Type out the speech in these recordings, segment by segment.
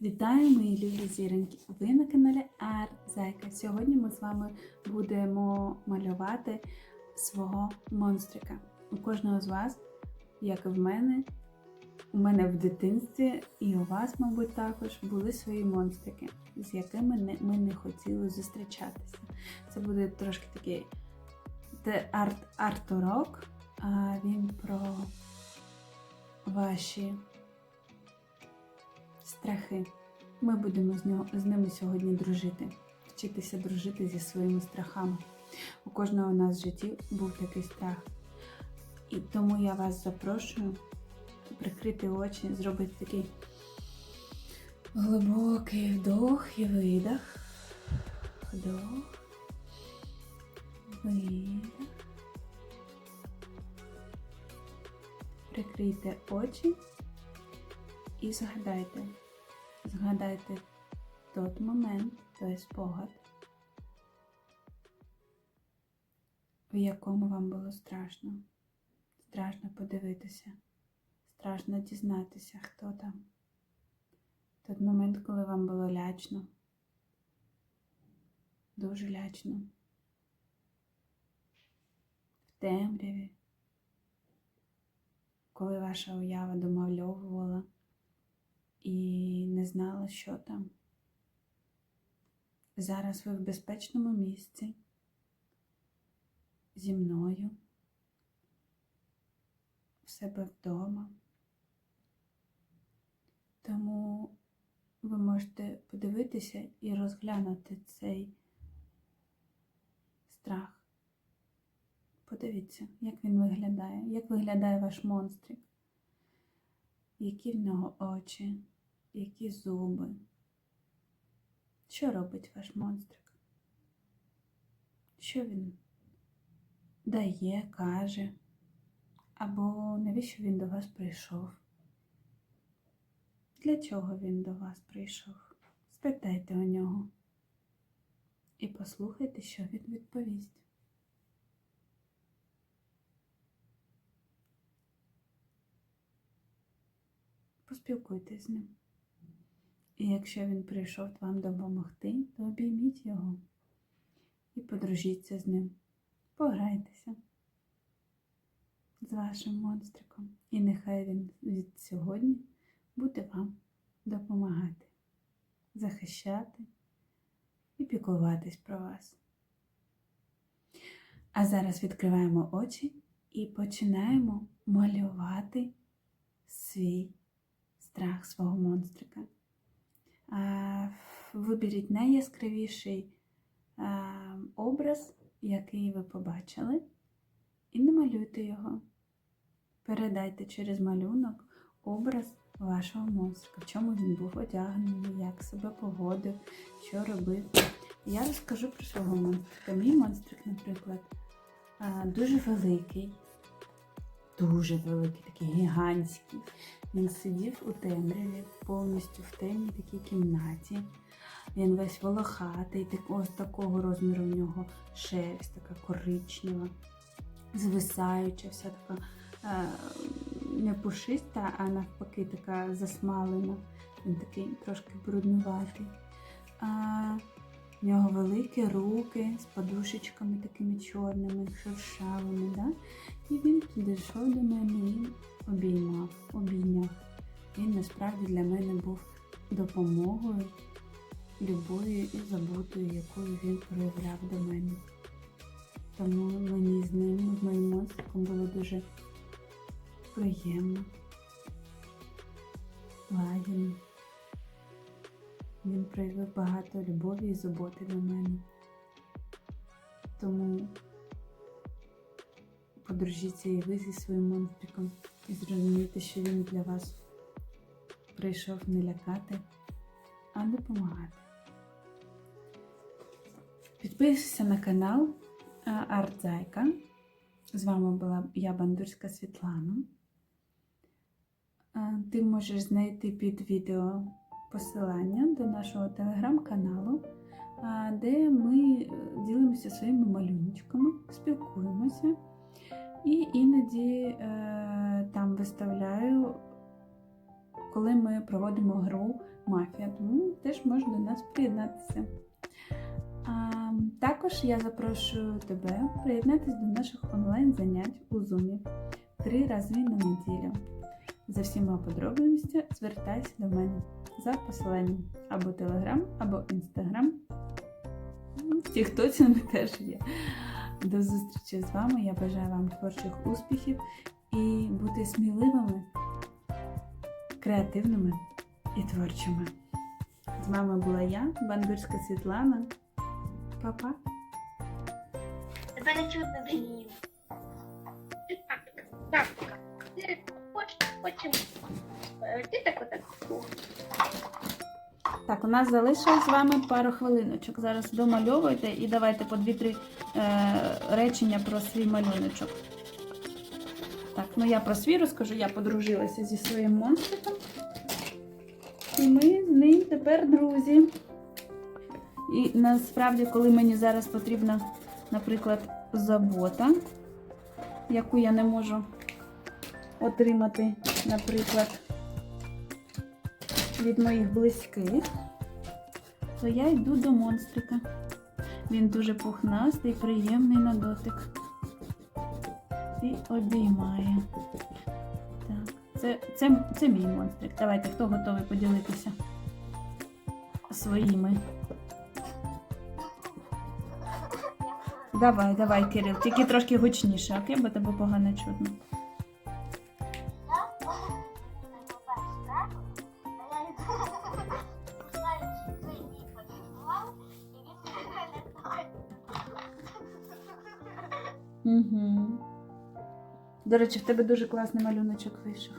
Вітаю, мої любі зіроньки! Ви на каналі Арт Зайка. Сьогодні ми з вами будемо малювати свого монстрика. У кожного з вас, як і в мене, у мене в дитинстві, і у вас, мабуть, також були свої монстрики, з якими ми не хотіли зустрічатися. Це буде трошки такий те- арт, арт-урок, а він про ваші страхи. Ми будемо з, нього, з ними сьогодні дружити, вчитися дружити зі своїми страхами. У кожного у нас в житті був такий страх. І тому я вас запрошую прикрити очі, зробити такий глибокий вдох і видох. Вдох. Видох. Прикрийте очі і згадайте, згадайте той момент, той спогад, в якому вам було страшно. Страшно подивитися, страшно дізнатися, хто там. Той момент, коли вам було лячно, дуже лячно, в темряві, коли ваша уява домальовувала і не знала, що там. Зараз ви в безпечному місці зі мною, в себе вдома. Тому ви можете подивитися і розглянути цей страх. Подивіться, як він виглядає, як виглядає ваш монстрик, які в нього очі, які зуби. Що робить ваш монстрик? Що він дає, каже? Або навіщо він до вас прийшов? Для чого він до вас прийшов? Спитайте у нього і послухайте, що він відповість. Поспілкуйтесь з ним. І якщо він прийшов вам допомогти, то обійміть його і подружіться з ним. Пограйтеся з вашим монстриком. І нехай він від сьогодні буде вам допомагати, захищати і піклуватись про вас. А зараз відкриваємо очі і починаємо малювати свій страх свого монстрика. А, Виберіть найяскравіший образ, який ви побачили, і намалюйте його. Передайте через малюнок образ вашого монстрика, в чому він був одягнений, як себе поводив, що робив. Я розкажу про свого монстрика. Мій монстрик, наприклад, дуже великий, дуже великий, такий гігантський. Він сидів у темряві, повністю в темній такій кімнаті. Він весь волохатий, так, ось такого розміру в нього шерсть, така коричнева, звисаюча, вся така е, не пушиста, а навпаки така засмалена. Він такий трошки бруднуватий. В нього великі руки з подушечками такими чорними, шершавими. Да? І він підійшов до мене і обіймав, обійняв. Він насправді для мене був допомогою, любов'ю і заботою, якою він проявляв до мене. Тому мені з ним, з моїм монстриком було дуже приємно, лагідно. Він проявив багато любові і заботи до мене. Тому подружіться і ви зі своїм монстриком і зрозумійте, що він для вас прийшов не лякати, а допомагати. Підписуйся на канал Артзайка. З вами була я, Бандурська Світлана. Ти можеш знайти під відео посилання до нашого телеграм-каналу, де ми е, ділимося своїми малюночками, спілкуємося. І іноді е, там виставляю, коли ми проводимо гру мафія, тому теж можна до нас приєднатися. Також я запрошую тебе приєднатися до наших онлайн-занять у Zoom три рази на неділю. За всіма подробностями звертайся до мене за посиланням або Telegram, або Instagram. В Тіктоці ми теж є. До зустрічі з вами. Я бажаю вам творчих успіхів і бути сміливими, креативними і творчими. З вами була я, Бандурська Світлана. Па-па! Тебе не чутно Даніїв. Так, так. Ти потім. е, Ти так. Так, у нас залишилось з вами пару хвилиночок. Зараз домальовуйте і давайте по дві-три е, речення про свій малюночок. Так, ну я про свій розкажу, я подружилася зі своїм монстриком. І ми з ним тепер друзі. І насправді, коли мені зараз потрібна, наприклад, забота, яку я не можу отримати, наприклад, від моїх близьких, то я йду до монстрика. Він дуже пухнастий, приємний на дотик. І обіймає. Так, це, це, це мій монстрик. Давайте, хто готовий поділитися своїми? Давай, давай, Кирил, тільки трошки гучніше, окей, бо тебе погано чутно. Угу. До речі, в тебе дуже класний малюночок вийшов.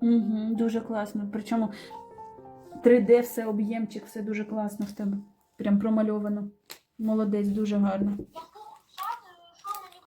Угу, дуже класно. Причому 3D, все об'ємчик, все дуже класно в тебе. Прям промальовано. Молодець, дуже гарно.